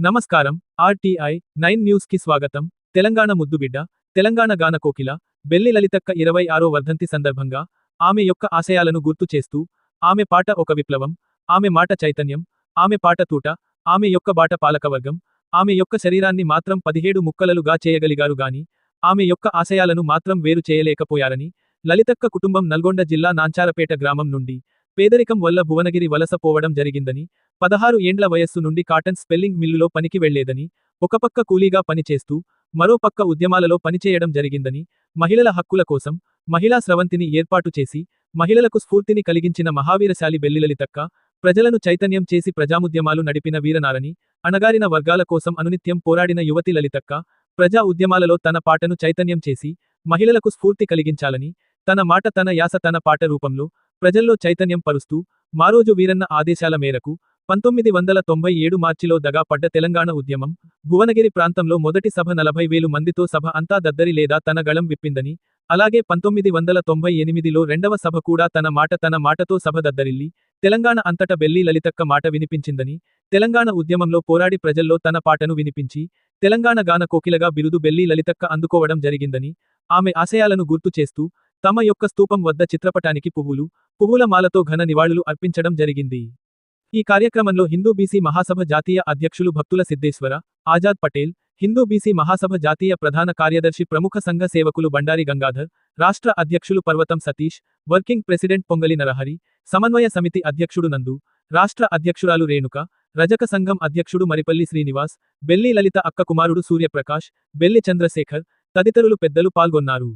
నమస్కారం RTI nine న్యూస్కి స్వాగతం. తెలంగాణ ముద్దుబిడ్డ తెలంగాణ గాన కోకిల బెల్లి లలితక్క ఇరవై ఆరో వర్ధంతి సందర్భంగా ఆమె యొక్క ఆశయాలను గుర్తు చేస్తూ ఆమె పాట ఒక విప్లవం ఆమె మాట చైతన్యం ఆమె పాట తూట ఆమె యొక్క బాట పాలకవర్గం ఆమె యొక్క శరీరాన్ని మాత్రం పదిహేడు ముక్కలలుగా చేయగలిగారు గాని ఆమె యొక్క ఆశయాలను మాత్రం వేరు చేయలేకపోయారని లలితక్క కుటుంబం నల్గొండ జిల్లా నాంచారపేట గ్రామం నుండి పేదరికం వల్ల భువనగిరి వలస పోవడం జరిగిందని పదహారు ఏండ్ల వయస్సు నుండి కాటన్ స్పెల్లింగ్ మిల్లులో పనికి వెళ్ళేదని ఒకపక్క కూలీగా పనిచేస్తూ మరోపక్క ఉద్యమాలలో పనిచేయడం జరిగిందని మహిళల హక్కుల కోసం మహిళా స్రవంతిని ఏర్పాటు చేసి మహిళలకు స్ఫూర్తిని కలిగించిన మహావీరశాలి బెల్లిలలితక్క ప్రజలను చైతన్యం చేసి ప్రజాముద్యమాలు నడిపిన వీరనారని అణగారిన వర్గాల కోసం అనునిత్యం పోరాడిన యువతి లలితక్క ప్రజా ఉద్యమాలలో తన పాటను చైతన్యం చేసి మహిళలకు స్ఫూర్తి కలిగించాలని తన మాట తన యాస తన పాట రూపంలో ప్రజల్లో చైతన్యం పరుస్తూ మారోజు వీరన్న ఆదేశాల మేరకు పంతొమ్మిది వందల తొంభై ఏడు మార్చిలో దగా పడ్డ తెలంగాణ ఉద్యమం భువనగిరి ప్రాంతంలో మొదటి సభ నలభై వేలు మందితో సభ అంతా దద్దరి లేదా తన గళం విప్పిందని అలాగే పంతొమ్మిది వందల తొంభై ఎనిమిదిలో రెండవ సభ కూడా తన మాట తన మాటతో సభ దద్దరిల్లి తెలంగాణ అంతట బెల్లి లలితక్క మాట వినిపించిందని తెలంగాణ ఉద్యమంలో పోరాడి ప్రజల్లో తన పాటను వినిపించి తెలంగాణ గాన కోకిలగా బిరుదు బెల్లి లలితక్క అందుకోవడం జరిగిందని ఆమె ఆశయాలను గుర్తు చేస్తూ తమ యొక్క స్తూపం వద్ద చిత్రపటానికి పువ్వులు పువ్వుల మాలతో ఘన నివాళులు అర్పించడం జరిగింది. ఈ కార్యక్రమంలో హిందూ బీసీ మహాసభ జాతీయ అధ్యక్షులు భక్తుల సిద్ధేశ్వర ఆజాద్ పటేల్ హిందూ బీసీ మహాసభ జాతీయ ప్రధాన కార్యదర్శి ప్రముఖ సంఘ సేవకులు బండారి గంగాధర్ రాష్ట్ర అధ్యక్షులు పర్వతం సతీష్ వర్కింగ్ ప్రెసిడెంట్ పొంగలి నరహరి సమన్వయ సమితి అధ్యక్షుడు నందు రాష్ట్ర అధ్యక్షురాలు రేణుక రజక సంఘం అధ్యక్షుడు మరిపల్లి శ్రీనివాస్ బెల్లి లలిత అక్క కుమారుడు సూర్యప్రకాష్ బెల్లి చంద్రశేఖర్ తదితరులు పెద్దలు పాల్గొన్నారు.